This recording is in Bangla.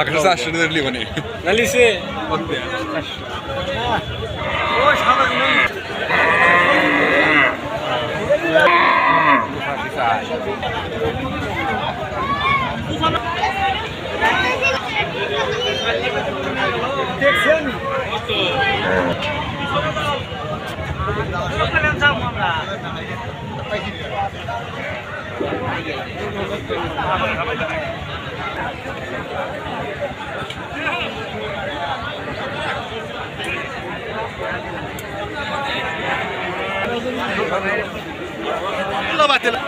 আকাশ আসলে দেখলি মানে। নালিসে দেখছেন বাতিলা